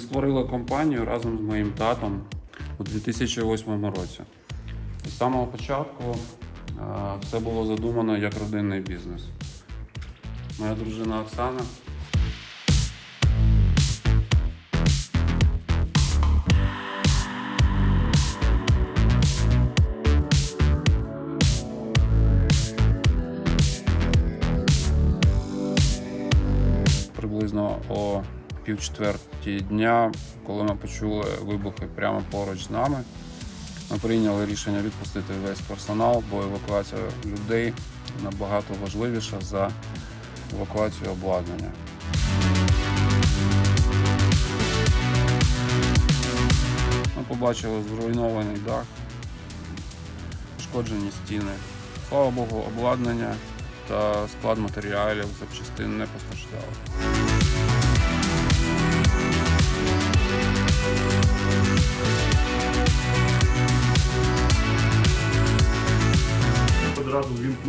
створили компанію разом з моїм татом у 2008 році. З самого початку е, все було задумано як родинний бізнес. Моя дружина Оксана приблизно о півчетвертій дня, коли ми почули вибухи прямо поруч з нами. Ми прийняли рішення відпустити весь персонал, бо евакуація людей набагато важливіша за евакуацію обладнання. Ми побачили зруйнований дах, пошкоджені стіни. Слава Богу, обладнання та склад матеріалів запчастин не постраждали.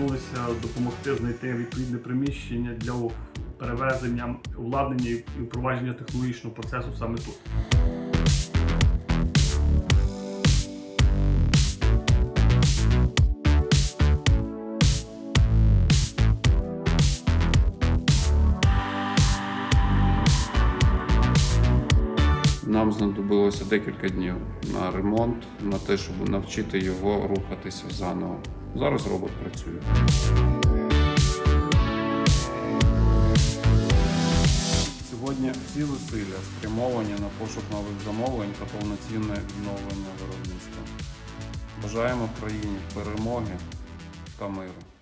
Одразу допомогти знайти відповідне приміщення для перевезення обладнання і впровадження технологічного процесу саме тут. Нам знадобилося декілька днів на ремонт, на те, щоб навчити його рухатися заново. Зараз робот працює. Сьогодні всі зусилля спрямовані на пошук нових замовлень та повноцінне відновлення виробництва. Бажаємо країні перемоги та миру.